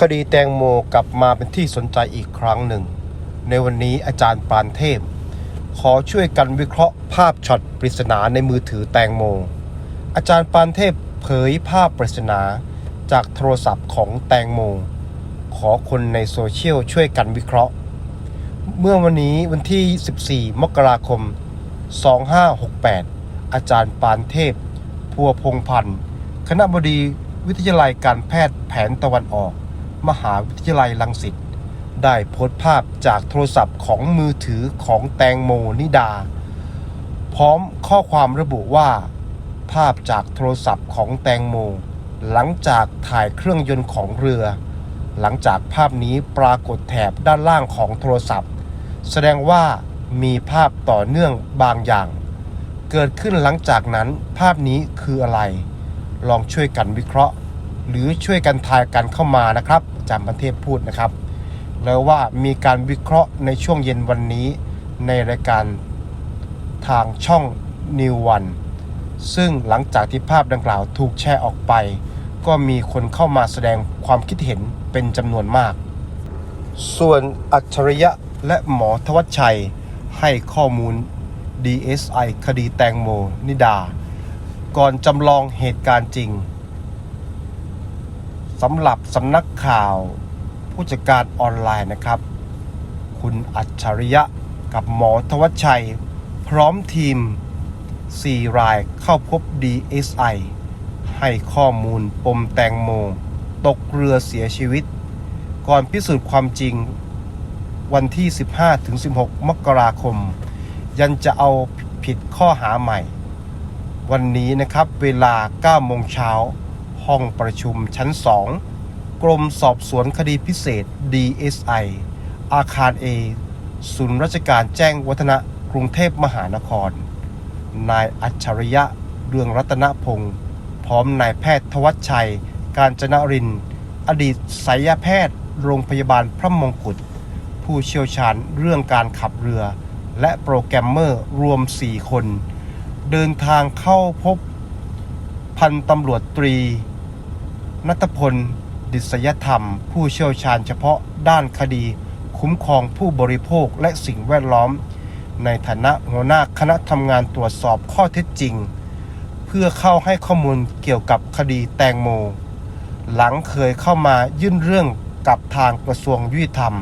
คดีแตงโมกลับมาเป็นที่สนใจอีกครั้งหนึ่ง ในวันนี้อาจารย์ปานเทพ ขอช่วยกันวิเคราะห์ภาพช็อตปริศนาในมือถือแตงโม อาจารย์ปานเทพเผยภาพปริศนาจากโทรศัพท์ของแตงโม ขอคนในโซเชียลช่วยกันวิเคราะห์ เมื่อวันนี้วันที่ 14 มกราคม 2568 อาจารย์ปานเทพ พัวพงพันธ์ คณะบดีวิทยาลัยการแพทย์แผนตะวันออก มหาวิทยาลัยลังสิตได้โพสต์ภาพจากโทรศัพท์ของมือถือของแตงโมนิดา พร้อมข้อความระบุว่า ภาพจากโทรศัพท์ของแตงโม หลังจากถ่ายเครื่องยนต์ของเรือ หลังจากภาพนี้ปรากฏแถบด้านล่างของโทรศัพท์ แสดงว่ามีภาพต่อเนื่องบางอย่าง เกิดขึ้นหลังจากนั้นภาพนี้คืออะไร ลองช่วยกันวิเคราะห์ หรือช่วยกันทายกันเข้ามานะครับ จารย์ประเทพพูดนะครับ แล้วว่ามีการวิเคราะห์ในช่วงเย็นวันนี้ในรายการทางช่อง New One ซึ่งหลังจากที่ภาพดังกล่าวถูกแชร์ออกไป ก็มีคนเข้ามาแสดงความคิดเห็นเป็นจำนวนมาก ส่วนอัจฉริยะและหมอทวัชชัยให้ข้อมูล DSI คดีแตงโมนิดา ก่อนจำลองเหตุการณ์จริง สำหรับสำนักข่าว ผู้จัดการออนไลน์นะครับ คุณอัจฉริยะกับหมอทวัชชัย พร้อมทีม 4 รายเข้าพบ DSI ให้ข้อมูลปมแตงโม ตกเรือเสียชีวิต ก่อนพิสูจน์ความจริงวันที่ 15-16 มกราคม ยันจะเอาผิดข้อหาใหม่ วันนี้นะครับเวลา 9 โมงเช้า ห้องประชุมชั้น 2 กรมสอบสวนคดีพิเศษ DSI อาคาร A ศูนย์ราชการแจ้งวัฒนะกรุงเทพมหานคร นายอัจฉริยะเรืองรัตนพงศ์พร้อมนายแพทย์ทวัชชัย การจนริน อดีตศัลยแพทย์ โรงพยาบาลพระมงกุฎ ผู้เชี่ยวชาญเรื่องการขับเรือ และโปรแกรมเมอร์รวม 4 คน เดินทางเข้าพบพันตำรวจตรี นัทพล ดิษยธรรม ผู้เชี่ยวชาญเฉพาะด้านคดี คุ้มครองผู้บริโภคและสิ่งแวดล้อม ในฐานะหัวหน้าคณะทำงานตรวจสอบข้อเท็จจริง เพื่อเข้าให้ข้อมูลเกี่ยวกับคดีแตงโม หลังเคยเข้ามายื่นเรื่องกับทางกระทรวงยุติธรรม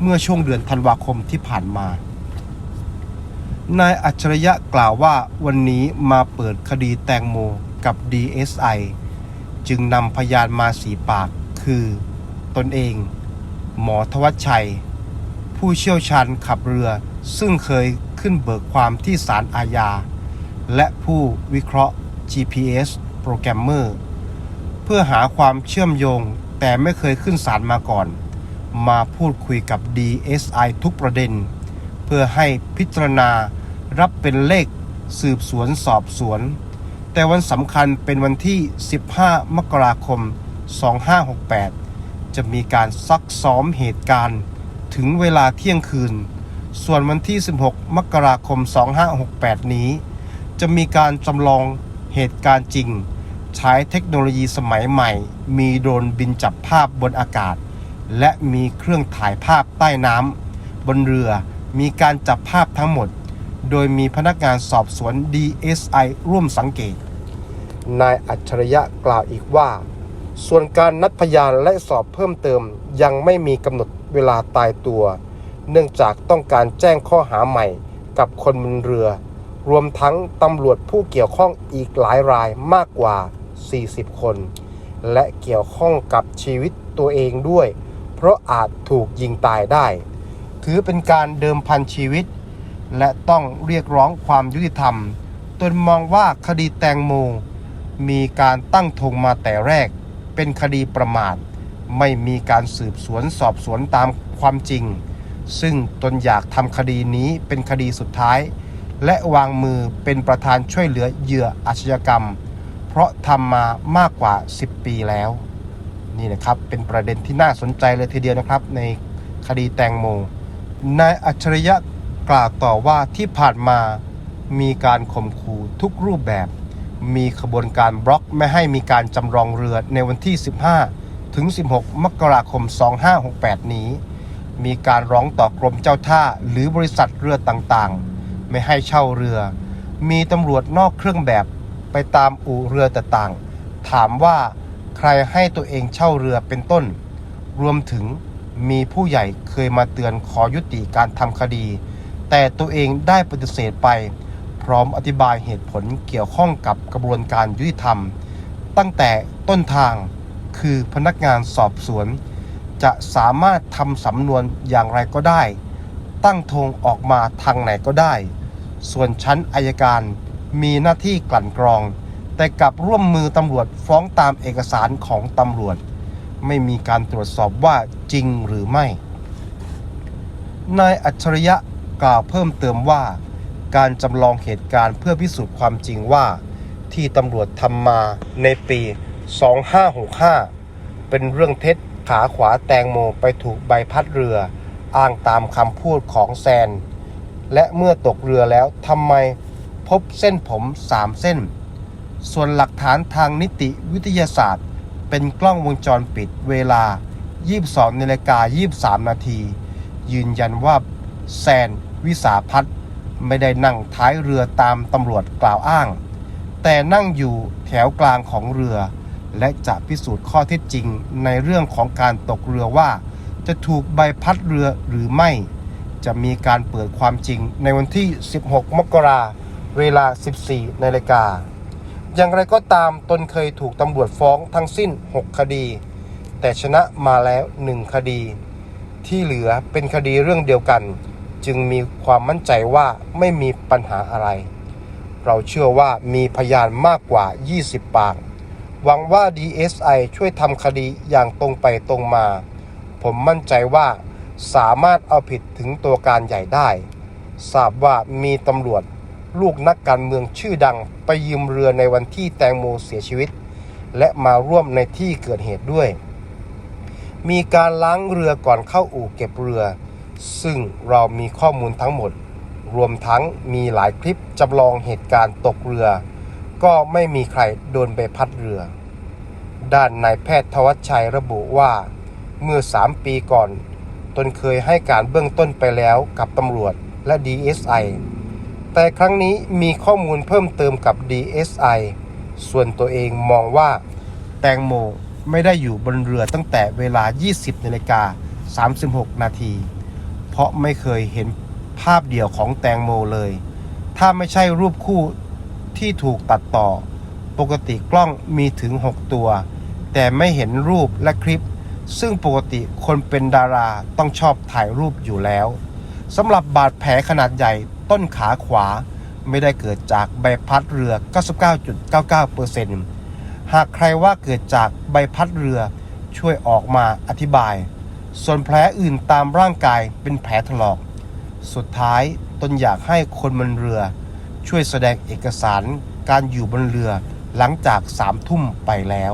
เมื่อช่วงเดือนธันวาคมที่ผ่านมานายอัจฉริยะกล่าวว่าวันนี้มาเปิดคดีแตงโมกับ DSI จึงนำพยานมาสีปาก คือตนเอง หมอทวัชชัย ผู้เชี่ยวชาญขับเรือซึ่งเคยขึ้นเบิกความที่ศาลอาญา และผู้วิเคราะห์ GPS โปรแกรมเมอร์ เพื่อหาความเชื่อมโยงแต่ไม่เคยขึ้นศาลมาก่อน มาพูดคุยกับ DSI ทุกประเด็น เพื่อให้พิจารณารับเป็นเลขสืบสวนสอบสวน แต่วันสำคัญเป็นวันที่ 15 มกราคม 2568 จะมีการซักซ้อมเหตุการณ์ถึงเวลาเที่ยงคืน ส่วนวันที่ 16 มกราคม 2568 นี้ จะมีการจำลองเหตุการณ์จริง ใช้เทคโนโลยีสมัยใหม่ มีโดรนบินจับภาพบนอากาศ และมีเครื่องถ่ายภาพใต้น้ำบนเรือมีการจับภาพทั้งหมด โดยมีพนักงานสอบสวน DSI ร่วมสังเกต นายอัจฉริยะกล่าวอีกว่า ส่วนการนัดพยานและสอบเพิ่มเติมยังไม่มีกำหนดเวลาตายตัว เนื่องจากต้องการแจ้งข้อหาใหม่กับคนบนเรือ รวมทั้งตำรวจผู้เกี่ยวข้องอีกหลายรายมากกว่า 40 คน และเกี่ยวข้องกับชีวิตตัวเองด้วย เพราะอาจถูกยิงตายได้ ถือเป็นการเดิมพันชีวิต และต้องเรียกร้องความยุติธรรม ตนมองว่าคดีแตงโม มีการตั้งธงมาแต่แรก เป็นคดีประมาท ไม่มีการสืบสวนสอบสวนตามความจริง ซึ่งตนอยากทำคดีนี้เป็นคดีสุดท้าย และวางมือเป็นประธานช่วยเหลือเหยื่ออาชญากรรม เพราะทำมามากกว่า 10 ปีแล้ว นี่นะครับเป็นประเด็นที่น่าสนใจเลยทีเดียวนะครับ ในคดีแตงโมนายอัจฉริยะ กล่าวต่อว่าที่ผ่านมามีการข่มขู่ทุกรูปแบบ มีขบวนการบล็อกไม่ให้มีการจำลองเรือในวันที่ 15 ถึง 16 มกราคม 2568 นี้ มีการร้องต่อกรมเจ้าท่าหรือบริษัทเรือต่างๆ ไม่ให้เช่าเรือ มีตำรวจนอกเครื่องแบบไปตามอู่เรือต่างๆ ถามว่าใครให้ตัวเองเช่าเรือเป็นต้น รวมถึงมีผู้ใหญ่เคยมาเตือนขอยุติการทำคดี แต่ตัวเองได้ปฏิเสธไป พร้อมอธิบายเหตุผลเกี่ยวข้องกับกระบวนการยุติธรรม ตั้งแต่ต้นทางคือพนักงานสอบสวน จะสามารถทำสำนวนอย่างไรก็ได้ ตั้งธงออกมาทางไหนก็ได้ ส่วนชั้นอายการมีหน้าที่กลั่นกรอง แต่กลับร่วมมือตำรวจฟ้องตามเอกสารของตำรวจ ไม่มีการตรวจสอบว่าจริงหรือไม่นายอัจฉริยะ กล่าวเพิ่มเติมว่า การจำลองเหตุการณ์เพื่อพิสูจน์ความจริงว่า ที่ตำรวจทำมาในปี 2565 เป็นเรื่องเท็จขาขวาแตงโมไปถูกใบพัดเรืออ้างตามคำพูดของแซน และเมื่อตกเรือแล้วทำไมพบเส้นผมสามเส้น ส่วนหลักฐานทางนิติวิทยาศาสตร์ เป็นกล้องวงจรปิดเวลา 22นาฬิกา23 นาที ยืนยันว่าแซน วิสาพัฒน์ไม่ได้นั่งท้ายเรือตามตำรวจกล่าวอ้าง แต่นั่งอยู่แถวกลางของเรือ และจะพิสูจน์ข้อเท็จจริงในเรื่องของการตกเรือว่า จะถูกใบพัดเรือหรือไม่ จะมีการเปิดความจริงในวันที่ 16 มกราเวลา 14 นาฬิกา อย่างไรก็ตามตนเคยถูกตำรวจฟ้องทั้งสิ้น 6 คดี แต่ชนะมาแล้ว 1 คดี ที่เหลือเป็นคดีเรื่องเดียวกัน จึงมีความมั่นใจว่าไม่มีปัญหาอะไร เราเชื่อว่ามีพยานมากกว่า 20 ปาก หวังว่า DSI ช่วยทำคดีอย่างตรงไปตรงมา ผมมั่นใจว่าสามารถเอาผิดถึงตัวการใหญ่ได้ ทราบว่ามีตำรวจลูกนักการเมืองชื่อดังไปยืมเรือในวันที่แตงโมเสียชีวิต และมาร่วมในที่เกิดเหตุด้วย มีการล้างเรือก่อนเข้าอู่เก็บเรือ ซึ่งเรามีข้อมูลทั้งหมด รวมทั้งมีหลายคลิปจำลองเหตุการณ์ตกเรือ ก็ไม่มีใครโดนใบพัดเรือ ด้านนายแพทย์ทวัชชัยระบุว่า เมื่อ 3 ปีก่อน ตนเคยให้การเบื้องต้นไปแล้วกับตำรวจและ DSI แต่ครั้งนี้มีข้อมูลเพิ่มเติมกับ DSI ส่วนตัวเองมองว่า แตงโมไม่ได้อยู่บนเรือตั้งแต่เวลา 20นาฬิกา36 นาที ราะไม่เคยเห็นภาพเดี่ยวของแตงโมเลย ถ้าไม่ใช่รูปคู่ที่ถูกตัดต่อ ปกติกล้องมีถึง 6 ตัว แต่ไม่เห็นรูปและคลิป ซึ่งปกติคนเป็นดาราต้องชอบถ่ายรูปอยู่แล้วสำหรับบาดแผลขนาดใหญ่ต้นขาขวาไม่ได้เกิดจากใบพัดเรือ 99.99%หากใครว่าเกิดจากใบพัดเรือช่วยออกมาอธิบาย ส่วนแผลอื่นตามร่างกายเป็นแผลถลอก สุดท้ายตนอยากให้คนบนเรือ ช่วยแสดงเอกสารการอยู่บนเรือหลังจากสามทุ่มไปแล้ว